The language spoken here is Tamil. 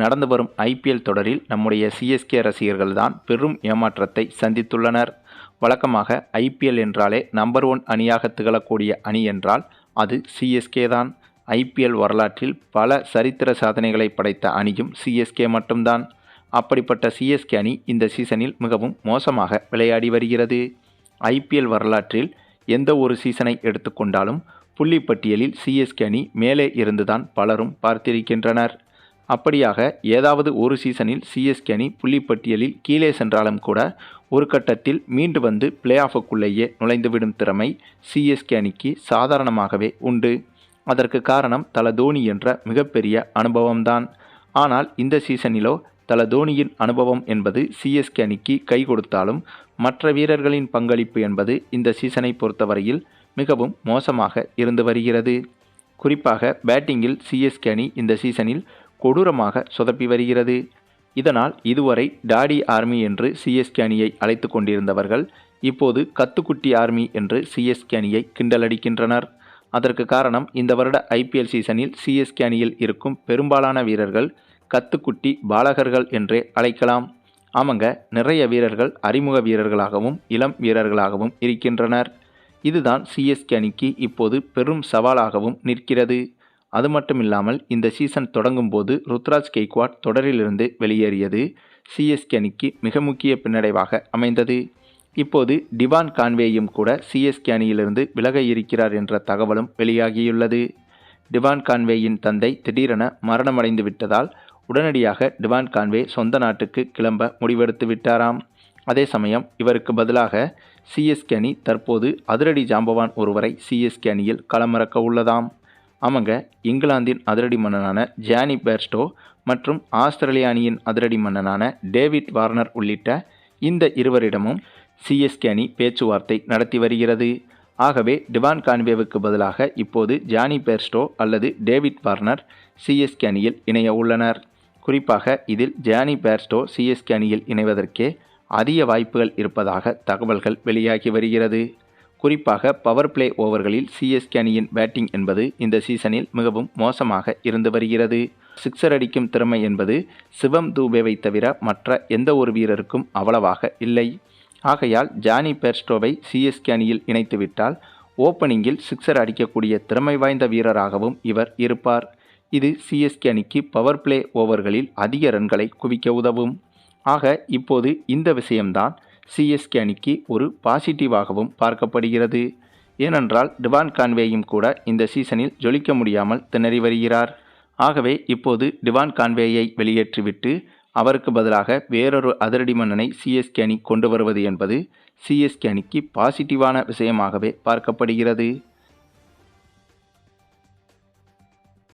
நடந்து வரும் ஐபிஎல் தொடரில் நம்முடைய சிஎஸ்கே ரசிகர்கள் தான் பெரும் ஏமாற்றத்தை சந்தித்துள்ளனர். வழக்கமாக ஐபிஎல் என்றாலே நம்பர் ஒன் அணியாக திகழக்கூடிய அணி என்றால் அது சிஎஸ்கே தான். ஐபிஎல் வரலாற்றில் பல சரித்திர சாதனைகளை படைத்த அணியும் சிஎஸ்கே மட்டும்தான். அப்படிப்பட்ட சிஎஸ்கே அணி இந்த சீசனில் மிகவும் மோசமாக விளையாடி வருகிறது. ஐபிஎல் வரலாற்றில் எந்த ஒரு சீசனை எடுத்துக்கொண்டாலும் புள்ளி பட்டியலில் சிஎஸ்கே அணி மேலே இருந்துதான் பலரும் பார்த்திருக்கின்றனர். அப்படியாக ஏதாவது ஒரு சீசனில் சிஎஸ்கே அணி புள்ளிப்பட்டியலில் கீழே சென்றாலும் கூட ஒரு கட்டத்தில் மீண்டு வந்து பிளே ஆஃபுக்குள்ளேயே நுழைந்துவிடும் திறமை சிஎஸ்கே அணிக்கு சாதாரணமாகவே உண்டு. அதற்கு காரணம் தல தோனி என்ற மிகப்பெரிய அனுபவம்தான். ஆனால் இந்த சீசனிலோ தல தோனியின் அனுபவம் என்பது சிஎஸ்கே அணிக்கு கை கொடுத்தாலும் மற்ற வீரர்களின் பங்களிப்பு என்பது இந்த சீசனை பொறுத்தவரையில் மிகவும் மோசமாக இருந்து வருகிறது. குறிப்பாக பேட்டிங்கில் சிஎஸ்கே அணி இந்த சீசனில் கொடூரமாக சொதப்பி வருகிறது. இதனால் இதுவரை டாடி ஆர்மி என்று சிஎஸ்கே அணியை அழைத்து கொண்டிருந்தவர்கள் இப்போது கத்துக்குட்டி ஆர்மி என்று சிஎஸ்கே அணியை கிண்டலடிக்கின்றனர். அதற்கு காரணம் இந்த வருட ஐபிஎல் சீசனில் சிஎஸ்கே அணியில் இருக்கும் பெரும்பாலான வீரர்கள் கத்துக்குட்டி பாலகர்கள் என்றே அழைக்கலாம். ஆமாங்க நிறைய வீரர்கள் அறிமுக வீரர்களாகவும் இளம் வீரர்களாகவும் இருக்கின்றனர். இதுதான் சிஎஸ்கே அணிக்கு இப்போது பெரும் சவாலாகவும் நிற்கிறது. அது மட்டும் இல்லாமல் இந்த சீசன் தொடங்கும் போது ருத்ராஜ் கெய்க்வாட் தொடரிலிருந்து வெளியேறியது. சிஎஸ்கே அணிக்கு மிக முக்கிய பின்னடைவாக அமைந்தது. இப்போது டிவான் கான்வேயும் கூட சிஎஸ்கே அணியிலிருந்து விலக இருக்கிறார் என்ற தகவலும் வெளியாகியுள்ளது. டிவான் கான்வேயின் தந்தை திடீரென மரணமடைந்து விட்டதால் உடனடியாக டிவான் கான்வே சொந்த நாட்டுக்கு கிளம்ப முடிவெடுத்து விட்டாராம். அதே சமயம் இவருக்கு பதிலாக சிஎஸ்கே அணி தற்போது அதிரடி ஜாம்பவான் ஒருவரை சிஎஸ்கே அணியில் களமிறக்க உள்ளதாம். ஆமாங்க இங்கிலாந்தின் அதிரடி மன்னனான ஜானி பேர்ஸ்டோ மற்றும் ஆஸ்திரேலிய அணியின் அதிரடி மன்னனான டேவிட் வார்னர் உள்ளிட்ட இந்த இருவரிடமும் சிஎஸ்கே அணி பேச்சுவார்த்தை நடத்தி வருகிறது. ஆகவே டிவான் கான்வேவுக்கு பதிலாக இப்போது ஜானி பேர்ஸ்டோ அல்லது டேவிட் வார்னர் சிஎஸ்கே அணியில் இணைய உள்ளனர். குறிப்பாக இதில் ஜானி பேர்ஸ்டோ சிஎஸ்கே அணியில் இணைவதற்கே அதிக வாய்ப்புகள் இருப்பதாக தகவல்கள் வெளியாகி வருகிறது. குறிப்பாக பவர் பிளே ஓவர்களில் சிஎஸ்கே அணியின் பேட்டிங் என்பது இந்த சீசனில் மிகவும் மோசமாக இருந்து வருகிறது. சிக்ஸர் அடிக்கும் திறமை என்பது சிவம் தூபேவை தவிர மற்ற எந்த ஒரு வீரருக்கும் அவ்வளவாக இல்லை. ஆகையால் ஜானி பெர்ஸ்டோவை சிஎஸ்கே அணியில் இணைத்துவிட்டால் ஓப்பனிங்கில் சிக்ஸர் அடிக்கக்கூடிய திறமை வாய்ந்த வீரராகவும் இவர் இருப்பார். இது சிஎஸ்கே அணிக்கு பவர் பிளே ஓவர்களில் அதிக ரன்களை குவிக்க உதவும். ஆக இப்போது இந்த விஷயம்தான் சிஎஸ்கே அணிக்கு ஒரு பாசிட்டிவாகவும் பார்க்கப்படுகிறது. ஏனென்றால் டிவான் கான்வேயும் கூட இந்த சீசனில் ஜொலிக்க முடியாமல் திணறி வருகிறார். ஆகவே இப்போது டிவான் கான்வேயை வெளியேற்றிவிட்டு அவருக்கு பதிலாக வேறொரு அதிரடி மன்னனை சிஎஸ்கே அணி கொண்டு வருவது என்பது சிஎஸ்கே அணிக்கு பாசிட்டிவான விஷயமாகவே பார்க்கப்படுகிறது.